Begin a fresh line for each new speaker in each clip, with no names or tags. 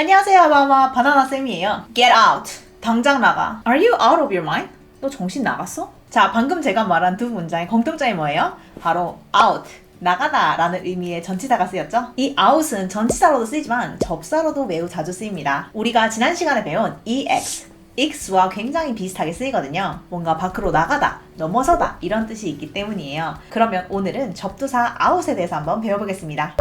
안녕하세요, 마마. 바나나 쌤이에요. Get out. 당장 나가. Are you out of your mind? 너 정신 나갔어? 자, 방금 제가 말한 두 문장의 공통점이 뭐예요? 바로 out. 나가다 라는 의미의 전치사가 쓰였죠? 이 out은 전치사로도 쓰이지만 접사로도 매우 자주 쓰입니다. 우리가 지난 시간에 배운 ex, x와 굉장히 비슷하게 쓰이거든요. 뭔가 밖으로 나가다, 넘어서다 이런 뜻이 있기 때문이에요. 그러면 오늘은 접두사 out에 대해서 한번 배워보겠습니다.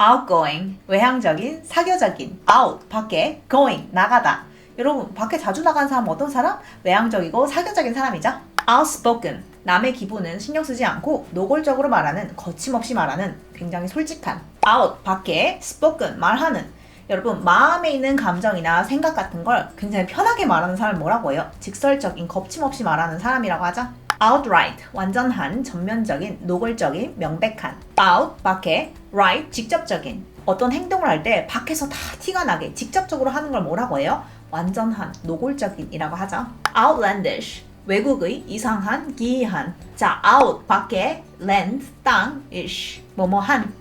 Outgoing 외향적인 사교적인 out 밖에 going 나가다. 여러분 밖에 자주 나간 사람 어떤 사람? 외향적이고 사교적인 사람이죠? outspoken 남의 기분은 신경 쓰지 않고 노골적으로 말하는 거침없이 말하는 굉장히 솔직한. out 밖에 spoken 말하는. 여러분 마음에 있는 감정이나 생각 같은 걸 굉장히 편하게 말하는 사람 뭐라고 해요? 직설적인 거침없이 말하는 사람이라고 하죠? outright 완전한 전면적인 노골적인 명백한. out 밖에 right 직접적인 어떤 행동을 할 때 밖에서 다 티가 나게 직접적으로 하는 걸 뭐라고 해요? 완전한 노골적인이라고 하죠. outlandish 외국의 이상한 기이한. 자 out 밖에 land 땅 ish 뭐뭐한.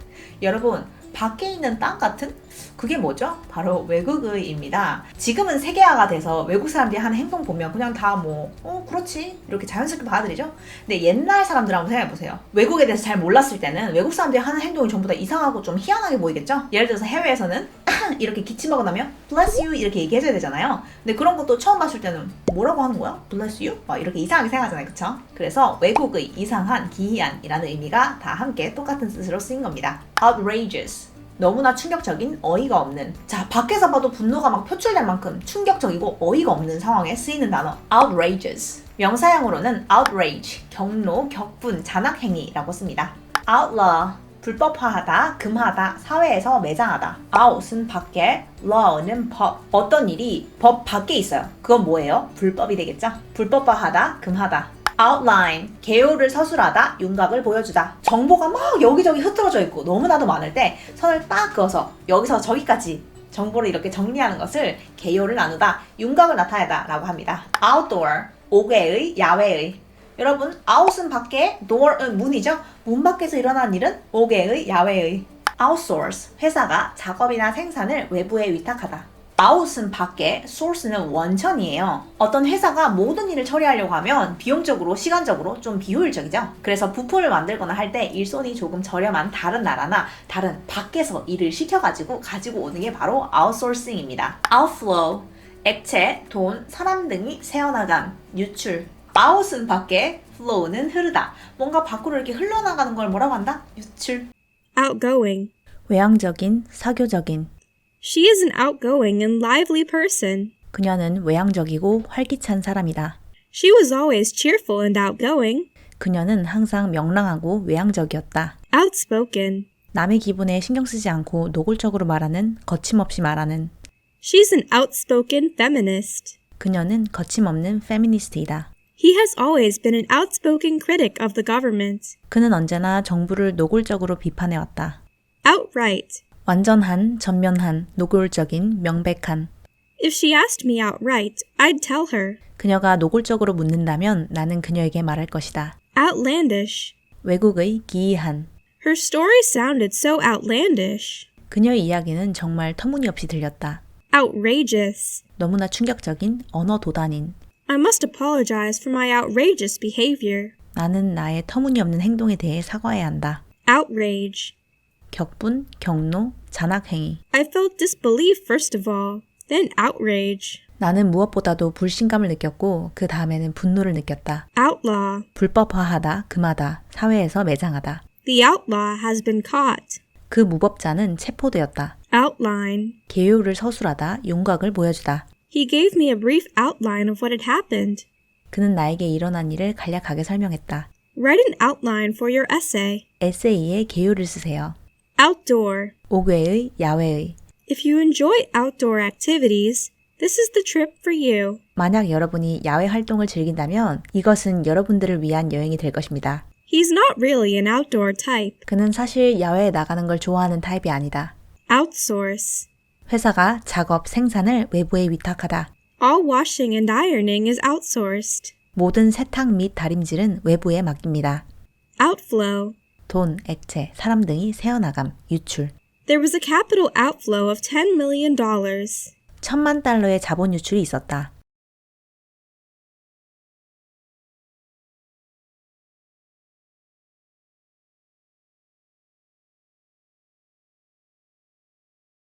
여러분 밖에 있는 땅 같은 그게 뭐죠? 바로 외국의입니다. 지금은 세계화가 돼서 외국 사람들이 하는 행동 보면 그냥 다 뭐, 어, 그렇지. 이렇게 자연스럽게 받아들이죠? 근데 옛날 사람들 한번 생각해보세요. 외국에 대해서 잘 몰랐을 때는 외국 사람들이 하는 행동이 전부 다 이상하고 좀 희한하게 보이겠죠? 예를 들어서 해외에서는 이렇게 기침하고 나면 bless you 이렇게 얘기해줘야 되잖아요. 근데 그런 것도 처음 봤을 때는 뭐라고 하는 거야? bless you? 막 이렇게 이상하게 생각하잖아요. 그쵸? 그래서 외국의 이상한, 기이한이라는 의미가 다 함께 똑같은 뜻으로 쓰인 겁니다. outrageous. 너무나 충격적인 어이가 없는. 자 밖에서 봐도 분노가 막 표출될 만큼 충격적이고 어이가 없는 상황에 쓰이는 단어 outrageous. 명사형으로는 outrage 경로 격분 잔악행위라고 씁니다. outlaw 불법화하다 금하다 사회에서 매장하다. out은 밖에 law는 법. 어떤 일이 법 밖에 있어요. 그건 뭐예요? 불법이 되겠죠? 불법화하다 금하다 outline 개요를 서술하다 윤곽을 보여주다. 정보가 막 여기저기 흐트러져 있고 너무나도 많을 때 선을 딱 그어서 여기서 저기까지 정보를 이렇게 정리하는 것을 개요를 나누다 윤곽을 나타내다 라고 합니다. outdoor 옥외의 야외의. 여러분 out은 밖에 door은 문이죠? 문 밖에서 일어나는 일은 옥외의 야외의. outsource 회사가 작업이나 생산을 외부에 위탁하다 out은 밖에, source는 원천이에요. 어떤 회사가 모든 일을 처리하려고 하면 비용적으로, 시간적으로 좀 비효율적이죠. 그래서 부품을 만들거나 할 때 일손이 조금 저렴한 다른 나라나 다른 밖에서 일을 시켜가지고 가지고 오는 게 바로 outsourcing입니다. outflow, 액체, 돈, 사람 등이 새어나감, 유출. out은 밖에, flow는 흐르다. 뭔가 밖으로 이렇게 흘러나가는 걸 뭐라고 한다? 유출.
Outgoing.
외향적인, 사교적인.
She is an outgoing and lively person.
그녀는 외향적이고 활기찬 사람이다.
She was always cheerful and outgoing,
그녀는 항상 명랑하고 외향적이었다.
outspoken.
남의 기분에 신경 쓰지 않고 노골적으로 말하는, 거침없이 말하는.
She's an outspoken feminist.
그녀는 거침없는 페미니스트이다.
He has always been an outspoken critic of the government.
그는 언제나 정부를 노골적으로 비판해 왔다.
Outright.
완전한, 전면한, 노골적인, 명백한.
If she asked me outright, I'd tell her.
그녀가 노골적으로 묻는다면 나는 그녀에게 말할 것이다.
Outlandish.
외국의 기이한.
Her story sounded so outlandish.
그녀의 이야기는 정말 터무니없이 들렸다.
Outrageous.
너무나 충격적인 언어 도단인.
I must apologize for my outrageous behavior.
나는 나의 터무니없는 행동에 대해 사과해야 한다.
Outrage.
격분, 경로, 잔악행위.
I felt disbelief first of all, then outrage.
나는 무엇보다도 불신감을 느꼈고 그 다음에는 분노를 느꼈다.
Outlaw.
불법화하다, 금하다, 사회에서 매장하다.
The outlaw has been caught.
그 무법자는 체포되었다.
Outline.
개요를 서술하다, 윤곽을 보여주다.
He gave me a brief outline of what had happened.
그는 나에게 일어난 일을 간략하게 설명했다.
Write an outline for your essay.
에세이에 개요를 쓰세요.
Outdoor.
옥외의, 야외의.
If you enjoy outdoor activities, this is the trip for you.
만약 여러분이 야외 활동을 즐긴다면 이것은 여러분들을 위한 여행이 될 것입니다.
He's not really an outdoor type.
그는 사실 야외에 나가는 걸 좋아하는 타입이 아니다.
Outsource.
회사가 작업, 생산을 외부에 위탁하다.
All washing and ironing is outsourced.
모든 세탁 및 다림질은 외부에 맡깁니다.
Outflow.
돈, 액체, 사람 등이 새어나감, 유출.
There was a capital outflow of $10 million.
천만 달러의 자본 유출이 있었다.